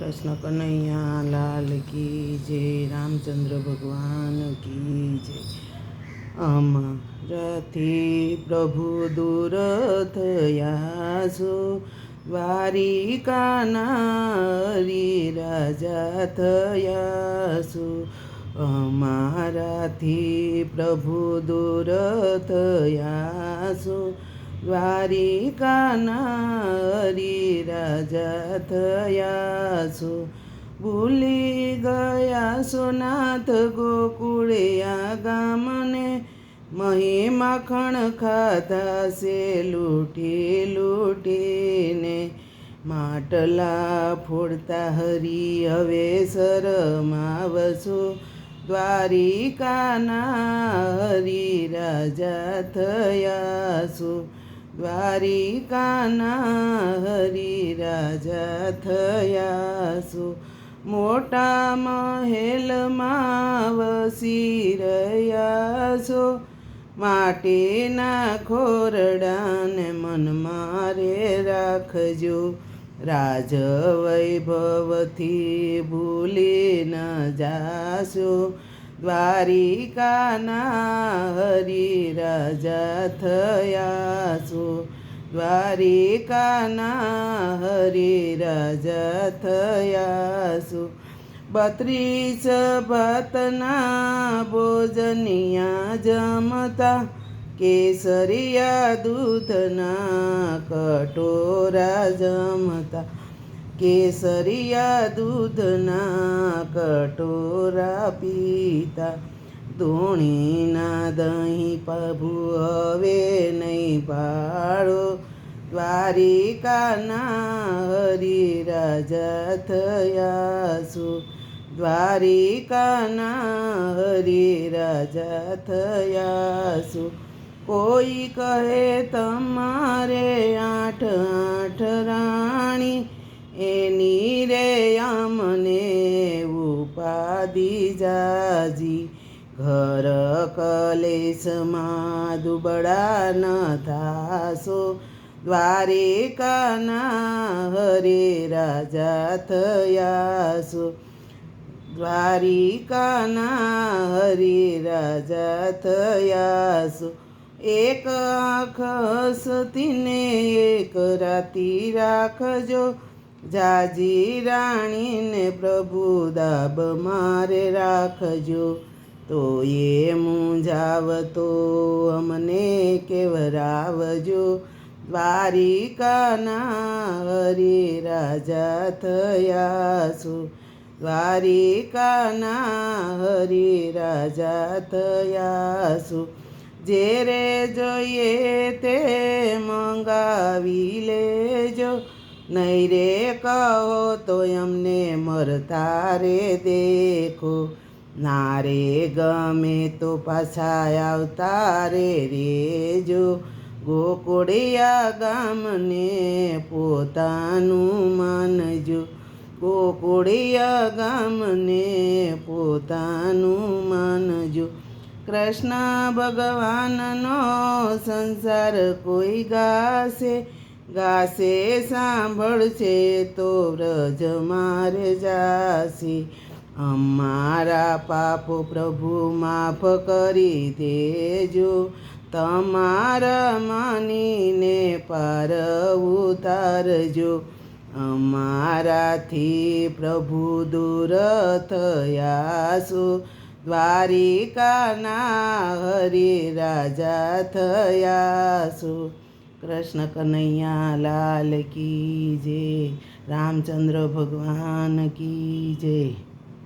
કૃષ્ણ કનૈયા લાલ કી જય રામચંદ્ર ભગવાન કી જય અમારાથી પ્રભુ દૂર થયા છો દ્વારિકાનારી રાજા થયા છો અમારાથી પ્રભુ દૂર થયા છો દ્વારિકાનારી રાજા થયા છો ભૂલી ગયા સોનાથ ગોકુળિયા ગામને મહી માખણ ખાધા છે લૂંટી લૂંટીને. માટલા ફોડતા હરી હવે શરમાવશો. દ્વારિકાના હરી રાજા થયા દ્વારિકાના હરી રાજા થયા સુ મોટા મહેલમાં વસી રહ્યા છો માટીના ખોરડાને મન મારે રાખજો. રાજ વૈભવથી ભૂલી ન જાશો. દ્વારિકાના હરી રાજા થયા છો દ્વારિકાના હરી રાજા થયા છો બત્રીસ ભાતના ભોજનિયા જમતા કેસરિયા દૂધના કટોરા જમતા. કેસરિયા દૂધના કટોરા પીતા. ધૂણીના દહીં પ્રભુ હવે નહીં પાડો દ્વારિકાના હરી રાજા થયા છો દ્વારિકાના હરી રાજા થયા છો કોઈ કહે તમારે આઠ આઠ રાણી એની રે અમને ઉપાધિ જાજી. ઘર કલેશમાં દુબળા ન થાશો. દ્વારિકાના હરે રાજા થયાશો. દ્વારિકાના હરે રાજા થયાશો. એક આંખ હસતીને એક રાતી રાખજો. જાજી રાણીને પ્રભુ દાબ મારે રાખજો. તો એ મૂંઝાવતો અમને કેવરાવજો. દ્વારિકાના હરે રાજા થયા છો દ્વારિકાના હરે રાજા થયા છો જોઈએ તે મંગાવી લેજો. નહીં રે કહો તો એમને મરતા રે દેખો. ના રે ગમે તો પાછા આવતા રે રેજો. ગોકુળિયા ગામને પોતાનું માનજો. ગોકુળિયા ગામને પોતાનું માનજો. કૃષ્ણ ભગવાનનો સંસાર કોઈ ગાશે? ગાશે સાંભળશે તો વ્રજ મારે જાશે. અમારા પાપો પ્રભુ માફ કરી દેજો. તમારા માનીને પાર ઉતારજો. અમારાથી પ્રભુ દૂર થયા દ્વારિકાના હરિ રાજા થયા છો કૃષ્ણ કનૈયા લાલ કી જય રામચંદ્ર ભગવાન કી જય.